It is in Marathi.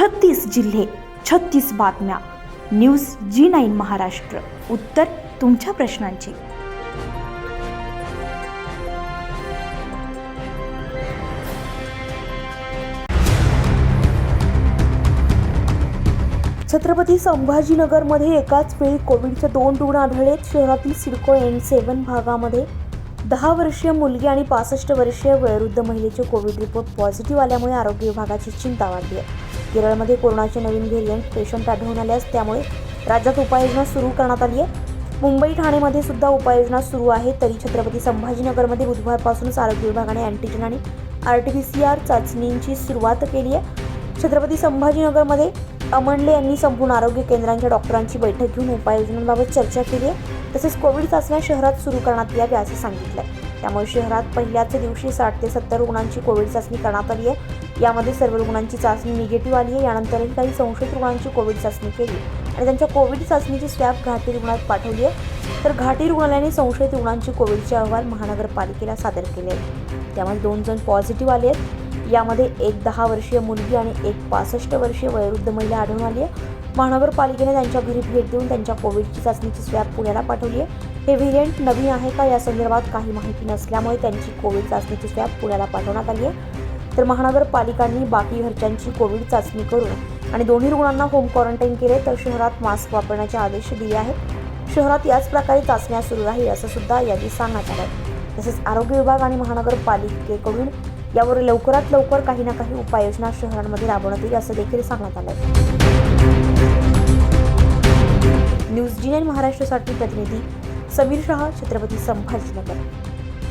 छत्तीस जिल्हे छत्तीस बातम्या. News G nine Maharashtra. उत्तर तुमच्या प्रश्नांची. छत्रपती संभाजीनगरमध्ये एकाच वेळी कोविडचे दोन रुग्ण आढळलेत. शहरातील सिडको एन सेवन भागामध्ये दहा वर्षीय मुलगी आणि पासष्ट वर्षीय वयोवृद्ध महिलेचे कोविड रिपोर्ट पॉझिटिव्ह आल्यामुळे आरोग्य विभागाची चिंता वाढली आहे. केरळमध्ये कोरोनाचे नवीन व्हेरियंट पेशंट आढळून आल्यास त्यामुळे राज्यात उपाययोजना सुरू करण्यात आली आहे. मुंबई ठाणेमध्ये सुद्धा उपाययोजना सुरू आहे. तरी छत्रपती संभाजीनगरमध्ये बुधवारपासूनच आरोग्य विभागाने अँटीजन आणि R T P C R चाचणींची सुरुवात केली आहे. छत्रपती संभाजीनगरमध्ये अमंडले यांनी संपूर्ण आरोग्य केंद्रांच्या डॉक्टरांची बैठक घेऊन उपाययोजनांबाबत चर्चा केली आहे. तसेच कोविड चाचण्या शहरात सुरू करण्यात याव्या असं सांगितलंय. त्यामुळे शहरात पहिल्याच दिवशी साठ ते सत्तर रुग्णांची कोविड चाचणी करण्यात आली आहे. यामध्ये सर्व रुग्णांची चाचणी निगेटिव्ह आली आहे. यानंतरही काही संशयित रुग्णांची कोविड चाचणी केली. आणि त्यांच्या कोविड चाचणीची स्वॅब घाटी रुग्णात पाठवली आहे. तर घाटी रुग्णालयाने संशयित रुग्णांची कोविडचे अहवाल महानगरपालिकेला सादर केले आहेत. त्यामध्ये दोन जण पॉझिटिव्ह आले आहेत. यामध्ये एक दहा वर्षीय मुलगी आणि एक पासष्ट वर्षीय वयोवृद्ध महिला आढळून आली आहे. महानगरपालिकेने त्यांच्या घरी भेट देऊन त्यांच्या कोविडची चाचणीची स्वॅब पुण्याला पाठवली आहे. हे व्हेरियंट नवीन आहे का? या संदर्भात काही माहिती नसल्यामुळे त्यांची कोविड चाचणीची स्वॅब पुण्याला पाठवण्यात आली आहे. तर महानगरपालिकांनी बाकी घरच्यांची कोविड चाचणी करून आणि दोन्ही रुग्णांना होम क्वारंटाईन केले तर शहरात मास्क वापरण्याचे आदेश दिले आहेत. शहरात याच प्रकारे चाचण्या सुरू राहील असं सुद्धा यादी सांगण्यात आलं तसेच आरोग्य विभाग आणि महानगरपालिकेकडून यावर लवकरात लवकर काही ना काही उपाययोजना शहरांमध्ये राबवण्यात येईल असं देखील सांगण्यात आलं न्यूज जी नाईन महाराष्ट्रासाठी प्रतिनिधी समीर शहा छत्रपती संभाजीनगर.